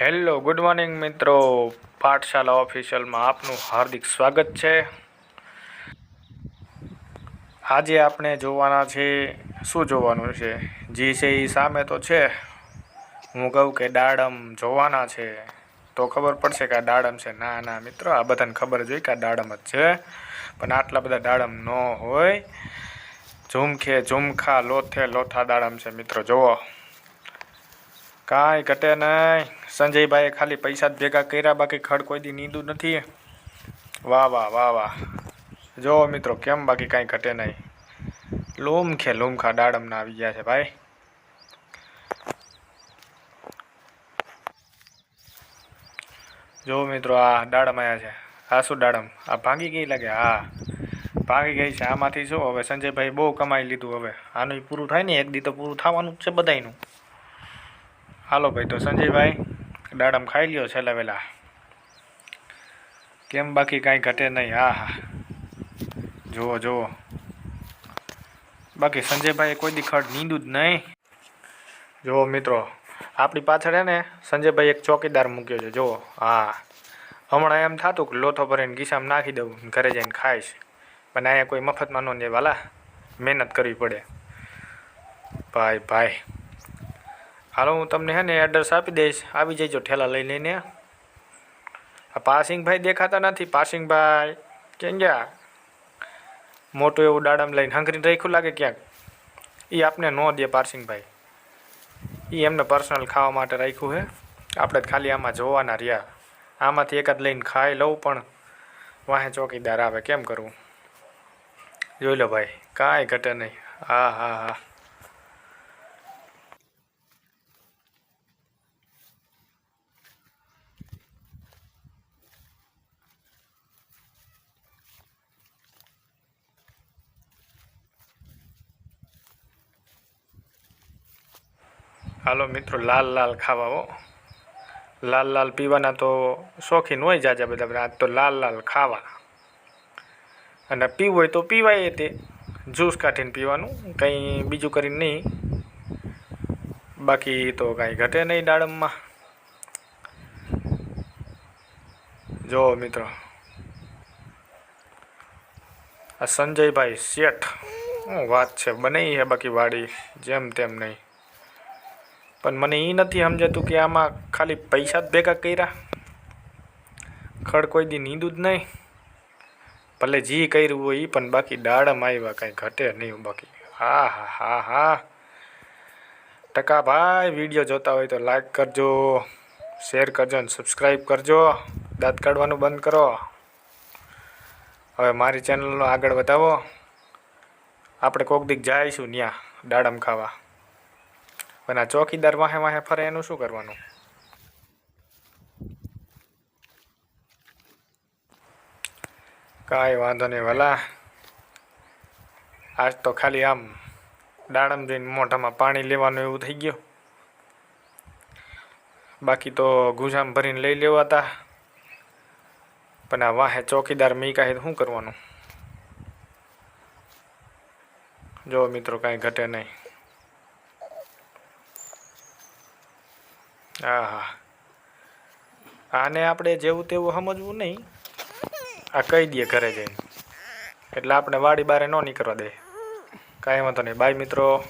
Hello, good morning મિત્રો. પાઠશાલા ઓફિશિયલમાં આપનું હાર્દિક સ્વાગત છે. આજે આપણે જોવાના છે, શું જોવાનું છે? જી છે એ સામે તો છે. હું કહું કે દાડમ જોવાના છે. તો ખબર પડશે કે આ દાડમ છે. ના ના, મિત્રો, આ બધાને ખબર જ કે આ દાડમ જ છે. પણ આટલા બધા દાડમ ન હોય. ઝુમખે ઝુમખા લોથે લોથા દાડમ છે, મિત્રો. જુઓ. કાંઈ ઘટે નહીં. સંજયભાઈએ ખાલી પૈસા જ ભેગા કર્યા, બાકી ખડ કોઈ દી નીંદું નથી. વાહ વાહ વાહ વાહ. જો મિત્રો, કેમ બાકી કાંઈ ઘટે નહીં. લૂમખે લૂમખા દાડમના આવી ગયા છે ભાઈ. જો મિત્રો, આ દાડમ આવ્યા છે. આ શું દાડમ? આ ભાંગી ગઈ લાગે? હા. ભાંગી ગઈ છે. આમાંથી શું? હવે સંજયભાઈ બહુ કમાઈ લીધું હવે. આનું પૂરું થાય ને? એક દી તો પૂરું થવાનું જ છે બધાયનું. હાલો ભાઈ, તો સંજયભાઈ દાડમ ખાઈ લ્યો છેલ્લા વહેલા કેમ બાકી કાંઈ ઘટે નહીં? હા હા. જુઓ જુઓ. બાકી સંજયભાઈએ કોઈ દી ખડ નીંદું જ નહીં. જુઓ મિત્રો, આપણી પાછળ ને સંજયભાઈ એક ચોકીદાર મૂક્યો છે. જુઓ, હા. હમણાં એમ થતું કે લોથો ભરીને ગીસામાં નાખી દઉં ઘરે જઈને ખાઈશ. પણ અહીંયા કોઈ મફતમાં ન વાલા મહેનત કરવી પડે. ભાઈ ભાઈ. હાલો, હું તમને હે ને એડ્રેસ આપી દઈશ. આવી જજો ઠેલા લઈ લઈને આ પાસિંગભાઈ દેખાતા નથી. પાસિંગભાઈ, કેમ ગયા? મોટું એવું દાડમ લઈને હંગરીને રાખ્યું લાગે ક્યાંક? એ આપને ન દે પાર્સિંગભાઈ એ એમને પર્સનલ ખાવા માટે રાખ્યું હે. આપણે ખાલી આમાં જોવાના રહ્યા. આમાંથી એકાદ લઈને ખાઈ લઉં, પણ વાહે ચોકીદાર આવે. કેમ કરવું જોઈ લો ભાઈ, કાંઈ ઘટે નહીં. હા હા હા. હાલો મિત્રો, લાલ લાલ ખાવા હો. લાલ લાલ પીવાના તો શોખીન હોય જાજા બધા આજ તો લાલ લાલ ખાવા અને પીવું હોય તો પીવાય તે. જ્યુસ કાઢીને પીવાનું, કંઈ બીજું કરીને નહીં. બાકી તો કાંઈ ઘટે નહીં દાડમમાં. જો મિત્રો, આ સંજયભાઈ શેઠ વાત છે બને બાકી વાડી, જેમ તેમ નહીં. પણ મને એ નથી સમજાતું કે આમાં ખાલી પૈસા જ ભેગા કર્યા. ખડ કોઈ દી નીંદું જ નહીં. ભલે જી કર્યું હોય એ પણ બાકી દાડમ આવ્યા કાંઈ ઘટે નહીં બાકી હા હા હા હા. ટકા ભાઈ વીડિયો જોતા હોય તો લાઈક કરજો શેર કરજો અને સબસ્ક્રાઈબ કરજો. દાંત કાઢવાનું બંધ કરો. હવે મારી ચેનલનો આગળ વધાવો. આપણે કોક દીક જઈશું ત્યાં દાડમ ખાવા. પણ આ ચોકીદાર વાહે વાહે ફરે, એનું શું કરવાનું? કાંઈ વાંધો નહીં ભલા આજ તો ખાલી આમ દાડમ જોઈને મોઢામાં પાણી લેવાનું એવું થઈ ગયું. બાકી તો ગુજામ ભરીને લઈ લેવાતા. પણ આ વાહે ચોકીદાર મીકા શું કરવાનું? જો મિત્રો કાંઈ ઘટે નહીં. હા હા આને આપણે જેવું તેવું સમજવું નહીં. આ કહી દઈએ ઘરે જઈને. એટલે આપણે વાડી બારે ન નીકળવા દે. કાંઈ વાંધો નહીં. બાય મિત્રો.